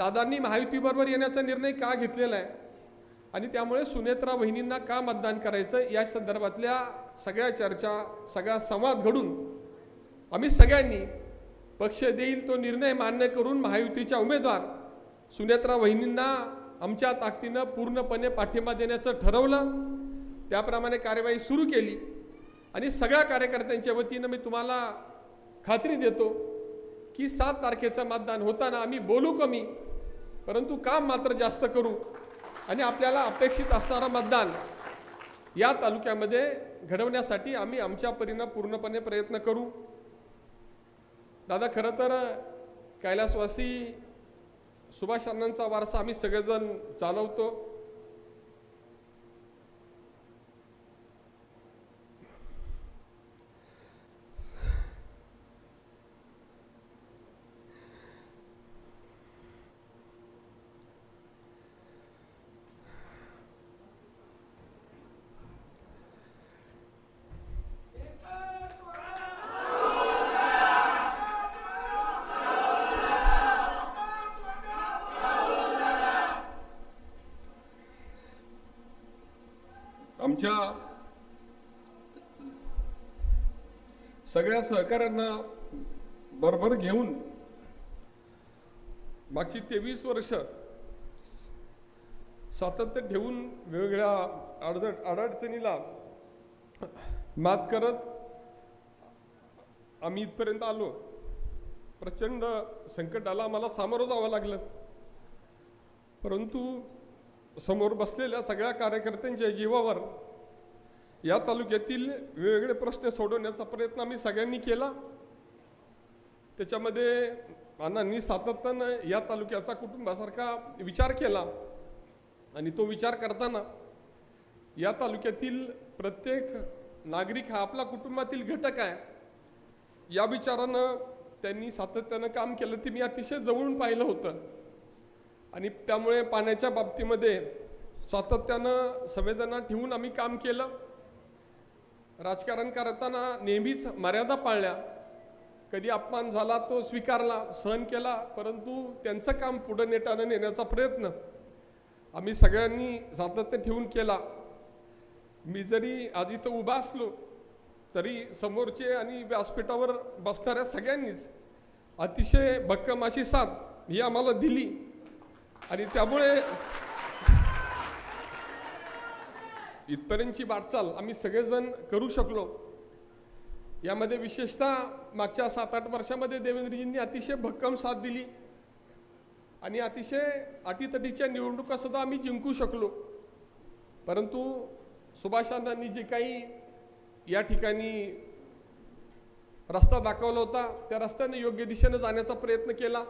दादांनी महायुतीबरोबर येण्याचा निर्णय का घेतलेला आहे? आणि त्यामुळे सुनेत्रा वहिनींना का मतदान करायचं या संदर्भातल्या सगळ्या चर्चा सगळा संवाद घडून आम्ही सगळ्यांनी पक्ष देईल तो निर्णय मान्य करून महायुतीच्या उमेदवार सुनेत्रा वहिनींना आमच्या ताकदीनं पूर्णपणे पाठिंबा देण्याचं ठरवलं. त्याप्रमाणे कार्यवाही सुरू केली. आणि सगळ्या कार्यकर्त्यांच्या वतीनं मी तुम्हाला खात्री देतो की सात तारखेचं मतदान होताना आम्ही बोलू कमी. परंतु काम मात्र जास्त करू आणि आपल्याला अपेक्षित असणारा मतदान या तालुक्यामध्ये घडवण्यासाठी आम्ही आमच्या परीनं पूर्णपणे प्रयत्न करू. दादा खरं तर कैलासवासी सुभाष अण्णांचा वारसा आम्ही सगळेजण चालवतो आमच्या सगळ्या सहकाऱ्यांना बरोबर घेऊन मागची तेवीस वर्ष सातत्य ठेवून वेगवेगळ्या अडचण अडचणीला मात करत आम्ही इथपर्यंत आलो. प्रचंड संकटाला आम्हाला सामोरं जावं लागलं. परंतु समोर बसलेल्या सगळ्या कार्यकर्त्यांच्या जीवावर या तालुक्यातील वेगवेगळे प्रश्न सोडवण्याचा प्रयत्न आम्ही सगळ्यांनी केला. त्याच्यामध्ये अण्णांनी सातत्यानं या तालुक्याचा कुटुंबासारखा विचार केला आणि तो विचार करताना या तालुक्यातील प्रत्येक नागरिक हा आपला कुटुंबातील घटक आहे. या विचारानं त्यांनी सातत्यानं काम केलं ते मी अतिशय जवळून पाहिलं होतं. आणि त्यामुळे पाण्याच्या बाबतीमध्ये सातत्यानं संवेदना ठेवून आम्ही काम केलं. राजकारण करताना नेहमीच मर्यादा पाळल्या. कधी अपमान झाला तो स्वीकारला सहन केला परंतु त्यांचं काम पुढं नेटानं नेण्याचा प्रयत्न आम्ही सगळ्यांनी सातत्य ठेवून केला. मी जरी आज इथं उभा असलो तरी समोरचे आणि व्यासपीठावर बसणाऱ्या सगळ्यांनीच अतिशय भक्कम अशी साथ ही आम्हाला दिली. आणि त्यामुळे इथपर्यंतची वाटचाल आम्ही सगळेजण करू शकलो. यामध्ये विशेषतः मागच्या सात आठ वर्षामध्ये देवेंद्रजींनी अतिशय भक्कम साथ दिली. आणि अतिशय अटीतटीच्या निवडणुका सुद्धा आम्ही जिंकू शकलो. परंतु सुभाषांनी जे काही या ठिकाणी रस्ता दाखवला होता त्या रस्त्याने योग्य दिशेने जाण्याचा प्रयत्न केला.